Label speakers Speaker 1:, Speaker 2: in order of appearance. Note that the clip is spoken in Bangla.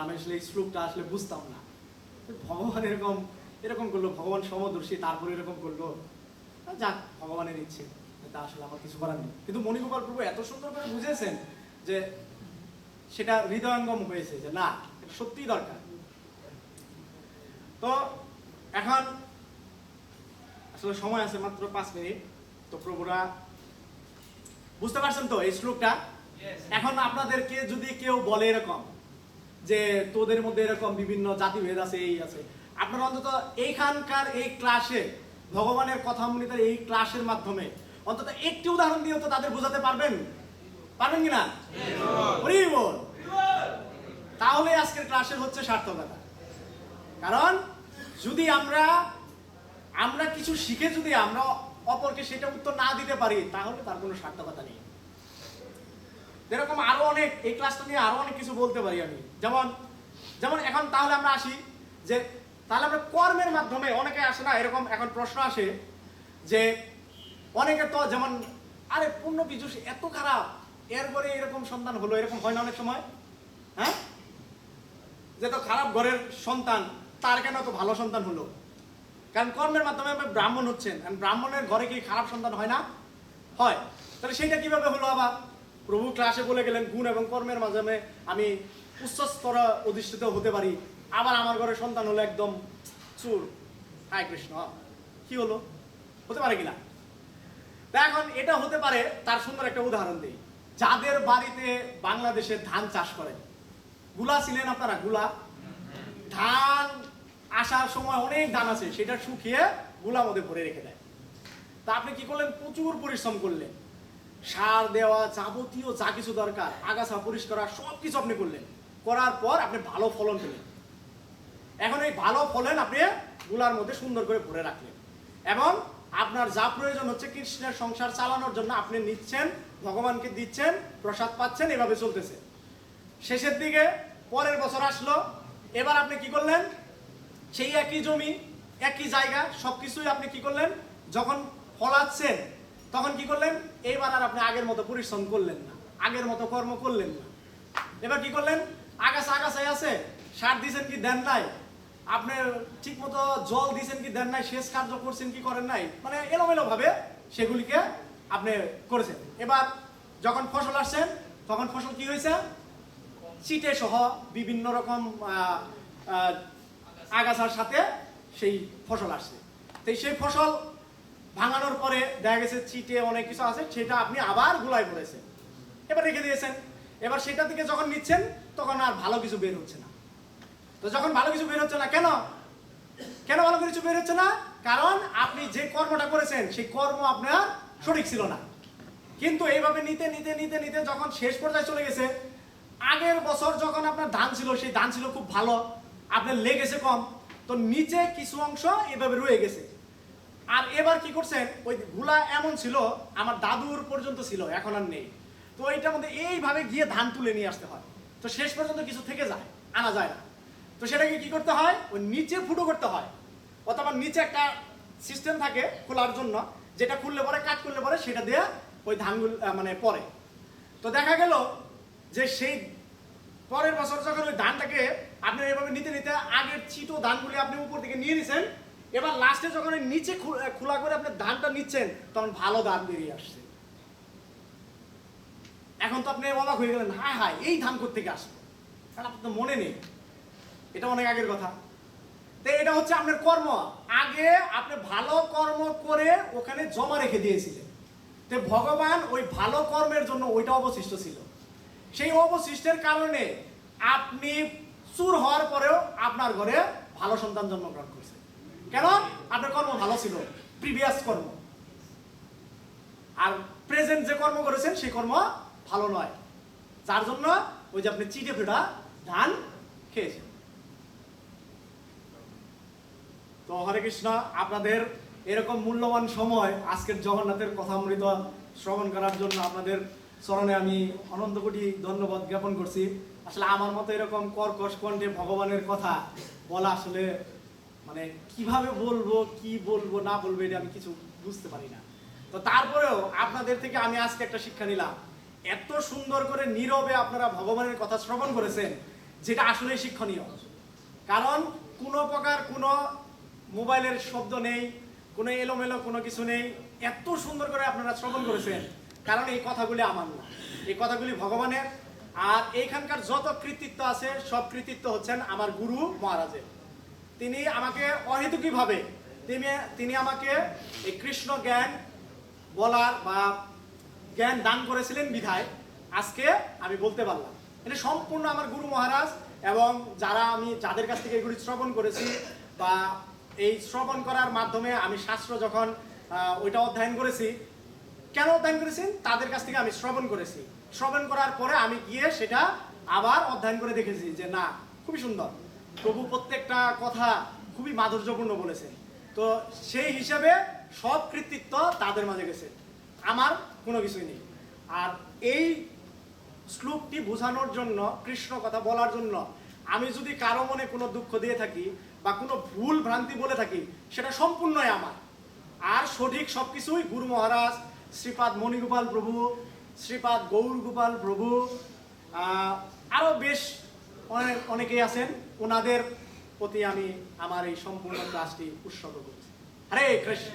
Speaker 1: আমি আসলে এই শ্লোকটা আসলে বুঝতাম না। ভগবান এরকম এরকম করল ভগবান সমদর্শী তারপরে এরকম করল। যাক ভগবানের ইচ্ছে। তা আসলে আমার কিছু করার নেই। কিন্তু মণিগোপাল প্রভু এত সুন্দর করে বুঝেছেন যে সেটা হৃদয়ঙ্গম হয়েছে যে না এটা সত্যিই দরকার। তো এখন আসলে সময় আছে মাত্র পাঁচ মিনিট। তো প্রভুরা বুঝতে পারছেন তো এই শ্লোকটা? এখন আপনাদেরকে যদি কেউ বলে এরকম যে তোদের মধ্যে এরকম বিভিন্ন জাতিভেদ আছে, এই আছে। আপনারা অন্তত এইখানকার এই ক্লাসে ভগবানের কথামৃতের এই ক্লাসের মাধ্যমে, অন্তত একটি উদাহরণ দিয়ে তো তাদের বোঝাতে পারবেন? পারবেন কিনা তাহলে আজকের ক্লাসের হচ্ছে সার্থকতা। কারণ যদি আমরা আমরা কিছু শিখে যদি আমরা অপরকে সেটা উত্তর না দিতে পারি, তাহলে তার কোনো সার্থকতা নেই। এরকম আরও অনেক, এই ক্লাসটা নিয়ে আরও অনেক কিছু বলতে পারি আমি। যেমন যেমন এখন তাহলে আমরা আসি যে, তাহলে আমরা কর্মের মাধ্যমে অনেকে আসে না, এরকম এখন প্রশ্ন আসে যে, অনেকে তো যেমন, আরে পূর্ণ বিজুষ এত খারাপ, এরপরে এরকম সন্তান হলো, এরকম হয় না অনেক সময়? হ্যাঁ? যে তো খারাপ ঘরের সন্তান, তার কেন তো ভালো সন্তান হলো? কারণ কর্মের মাধ্যমে আপনি ব্রাহ্মণ হচ্ছেন ব্রাহ্মণের ঘরে কি খারাপ সন্তান হয় না? হয়। তাহলে সেটা কীভাবে হলো আবার? প্রভু ক্লাসে বলে গেলেন, গুণ এবং কর্মের মাধ্যমে আমি উচ্চ স্তর অধিষ্ঠিত হতে পারি। আবার আমার ঘরে সন্তান হলো একদম চুর। হায় কৃষ্ণ, কি হলো? হতে পারে কিনা? তা এখন এটা হতে পারে, তার সুন্দর একটা উদাহরণ দিই। যাদের বাড়িতে বাংলাদেশে ধান চাষ করেন, গুলা ছিলেন আপনারা? গুলা? ধান আসার সময় অনেক ধান আছে, সেটা শুকিয়ে গুলা মধ্যে ভরে রেখে দেয়। তা আপনি কি করলেন? প্রচুর পরিশ্রম করলেন। সার দেওয়া, যাবতীয় যা কিছু দরকার, আগাছা পরিষ্কার করা সব কিছু আপনি করলেন। করার পর আপনি ভালো ফলন পেলেন। এখন এই ভালো ফলন আপনি গুলার মধ্যে সুন্দর করে ভরে রাখলেন। এবং আপনার যা প্রয়োজন হচ্ছে কৃষ্ণের সংসার চালানোর জন্য আপনি নিচ্ছেন, ভগবানকে দিচ্ছেন, প্রসাদ পাচ্ছেন, এভাবে চলতেছে। শেষের দিকে পরের বছর আসলো, এবার আপনি কি করলেন? সেই একই জমি, একই জায়গা, সবকিছুই আপনি কি করলেন? যখন ফলাচ্ছেন তখন কি করলেন? এইবার আর আপনি আগের মতো পরিশ্রম করলেন না। আগের মতো কর্ম করলেন না। এবার কি করলেন? আগাছা আগাছায় আছে, সার দিয়েছেন কি, দেন নাই? আপনি ঠিক মতো জল দিয়েছেন কি, দেন নাই? শেষ কার্য করছেন কি, করেন নাই? মানে এলোমেলো ভাবে সেগুলিকে আপনি করেছেন। এবার যখন ফসল আসছেন তখন ফসল কি হয়েছে? চিটে সহ বিভিন্ন রকম আগাছার সাথে সেই ফসল আসছে। তো সেই ফসল ভাঙানোর পরে দেখা গেছে চিটে অনেক কিছু আছে, সেটা আপনি আবার গুলাই পড়েছেন। এবার রেখে দিয়েছেন। এবার সেটা থেকে যখন নিচ্ছেন, তখন আর ভালো কিছু বের হচ্ছে না। তো যখন ভালো কিছু বের হচ্ছে না, কেন? কেন ভালো কিছু বের হচ্ছে না? কারণ আপনি যে কর্মটা করেছেন, সেই কর্ম আপনার সঠিক ছিল না। কিন্তু এইভাবে নিতে নিতে নিতে নিতে যখন শেষ পর্যায়ে চলে গেছে, আগের বছর যখন আপনার ধান ছিল, সেই ধান ছিল খুব ভালো, আপনার লেগেছে কম, তো নিচে কিছু অংশ এভাবে রয়ে গেছে। আর এবার কি করছেন? ওই গুলা এমন ছিল, আমার দাদুর পর্যন্ত ছিল, এখন আর নেই। তো এইটার মধ্যে এইভাবে গিয়ে ধান তুলে নিয়ে আসতে হয়। তো শেষ পর্যন্ত কিছু থেকে যায়, আনা যায় না। তো সেটাকে কি করতে হয়? ওই নিচে ফুটো করতে হয়। অথবা নিচে একটা সিস্টেম থাকে খোলার জন্য, যেটা খুললে পরে কাট করলে পরে সেটা দিয়ে ওই ধানগুলো মানে পরে। তো দেখা গেল যে সেই পরের বছর যখন ওই ধানটাকে আপনি এভাবে নিতে নিতে আগের চিটো ধানগুলি আপনি উপর থেকে নিয়ে নিছেন এবার লাস্টে যখন নিচে খোলা করে আপনি ধানটা নিচ্ছেন, তখন ভালো ধান বেরিয়ে আসছে। এখন তো আপনি অবাক হয়ে গেলেন, হায় হায়, এই ধান থেকে আসলো? কারণ আপনার তো মনে নেই। এটা অনেক আগের কথা। তো এটা হচ্ছে আপনার কর্ম। আগে আপনি ভালো কর্ম করে ওখানে জমা রেখে দিয়েছিলেন। তো ভগবান ওই ভালো কর্মের জন্য ওইটা অবশিষ্ট ছিল। সেই অবশিষ্টের কারণে আপনি চুর হওয়ার পরেও আপনার ঘরে ভালো সন্তান জন্মগ্রহণ করছে কেন? আপনার কর্ম ভালো ছিল প্রিভিয়াস কর্ম। আর প্রেজেন্ট যে কর্ম করেছেন, সেই কর্ম ভালো নয়। যার জন্য ওই যে আপনি চিটে ফেটা ধান খেয়েছেন। তো হরে কৃষ্ণ, আপনাদের এরকম মূল্যবান সময় আজকের জগন্নাথের কথা কথামৃত শ্রবণ করার জন্য আপনাদের চরণে আমি অনন্ত কোটি ধন্যবাদ জ্ঞাপন করছি। আসলে আমার মতো এরকম কর্কশ কণ্ঠে ভগবানের কথা বলা আসলে মানে কীভাবে বলব, কি বলব, না বলব, এটা আমি কিছু বুঝতে পারি না। তো তারপরেও আপনাদের থেকে আমি আজকে একটা শিক্ষা নিলাম। এত সুন্দর করে নীরবে আপনারা ভগবানের কথা শ্রবণ করেছেন, যেটা আসলে শিক্ষণীয়। কারণ কোনো প্রকার কোনো মোবাইলের শব্দ নেই, কোনো এলোমেলো কোনো কিছু নেই, এত সুন্দর করে আপনারা শ্রবণ করেছেন, কারণ এই কথাগুলি আমার না। এই কথাগুলি ভগবানের। আর এইখানকার যত কৃতিত্ব আছে, সব কৃতিত্ব হচ্ছেন আমার গুরু মহারাজের। তিনি আমাকে অহেতুকীভাবে তিনি তিনি আমাকে এই কৃষ্ণ জ্ঞান বলার বা জ্ঞান দান করেছিলেন বিধায়। আজকে আমি বলতে পারলাম। এটা সম্পূর্ণ আমার গুরু মহারাজ এবং যারা আমি, যাদের কাছ থেকে এগুলি শ্রবণ করেছি বা এই শ্রবণ করার মাধ্যমে আমি শাস্ত্র যখন ওইটা অধ্যয়ন করেছি, কেন অধ্যয়ন করেছি? তাদের কাছ থেকে আমি শ্রবণ করেছি। শ্রবণ করার পরে আমি গিয়ে সেটা আবার অধ্যয়ন করে দেখেছি যে না, খুবই সুন্দর। প্রভু প্রত্যেকটা কথা খুবই মাধুর্যপূর্ণ বলেছেন। তো সেই হিসাবে সব কৃতিত্ব তাদের মাঝে গেছে। আমার কোনো কিছুই নেই। আর এই শ্লোকটি বোঝানোর জন্য, কৃষ্ণ কথা বলার জন্য, আমি যদি কারও মনে কোনো দুঃখ দিয়ে থাকি বা কোনো ভুল ভ্রান্তি বলে থাকি, সেটা সম্পূর্ণই আমার। আর সঠিক সবকিছুই গুরু মহারাজ, শ্রীপাদ মণিগোপাল প্রভু, শ্রীপাদ গৌর গোপাল প্রভু আরও বেশ অনেকেই আছেন ওনাদের প্রতি আমি আমার এই সম্পূর্ণ ক্লাসটি উৎসর্গ করছি। হরে কৃষ্ণ।